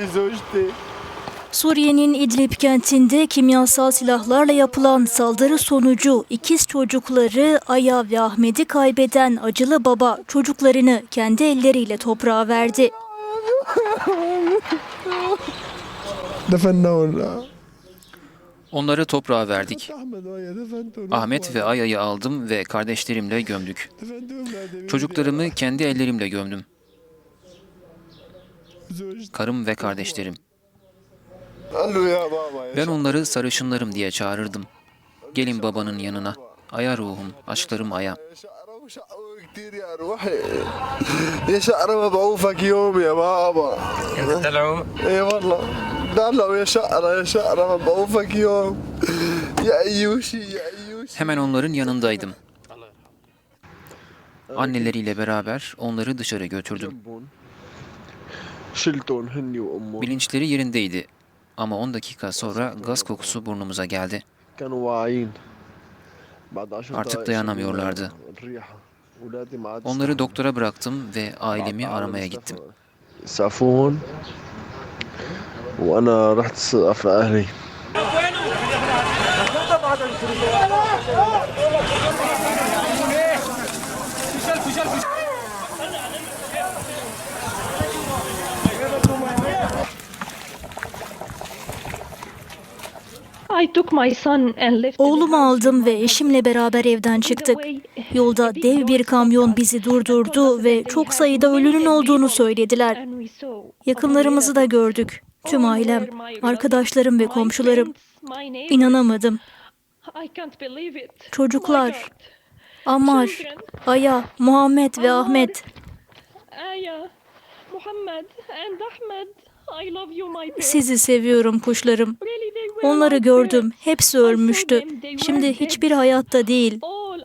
زوجتي Suriye'nin İdlib kentinde kimyasal silahlarla yapılan saldırı sonucu ikiz çocukları Aya ve Ahmet'i kaybeden acılı baba çocuklarını kendi elleriyle toprağa verdi. دفنونا Onları toprağa verdik. احمد ويا دفنتهم Ahmet ve Aya'yı aldım ve kardeşlerimle gömdük. دفنتهم ولادي Çocuklarımı kendi ellerimle gömdüm. karım ve kardeşlerim. Ben onları sarışınlarım diye çağırırdım. Gelin babanın yanına. Aya ruhum, aşklarım aya. Hemen onların yanındaydım. Anneleriyle beraber onları dışarı götürdüm. شلتهم هني وامهم Bilinçleri yerindeydi. Ama 10 dakika sonra gaz kokusu burnumuza geldi. كانوا واعيين بعد عشر Artık دقايق dayanamıyorlardı. شموا الريحة ولادي ما عاد Onları يستحملوا. doktora bıraktım ve ailemi aramaya gittim. سعفون وانا رحت اسقف لاهلي Oğlumu aldım ve eşimle beraber evden çıktık. Yolda dev bir kamyon bizi durdurdu ve çok sayıda ölünün olduğunu söylediler. Yakınlarımızı da gördük. Tüm ailem, arkadaşlarım ve komşularım. İnanamadım. Çocuklar, Ammar, Aya, Muhammed ve Ahmet. Sizi seviyorum kuşlarım. Onları gördüm. Hepsi ölmüştü. Şimdi hiçbir hayatta değil. All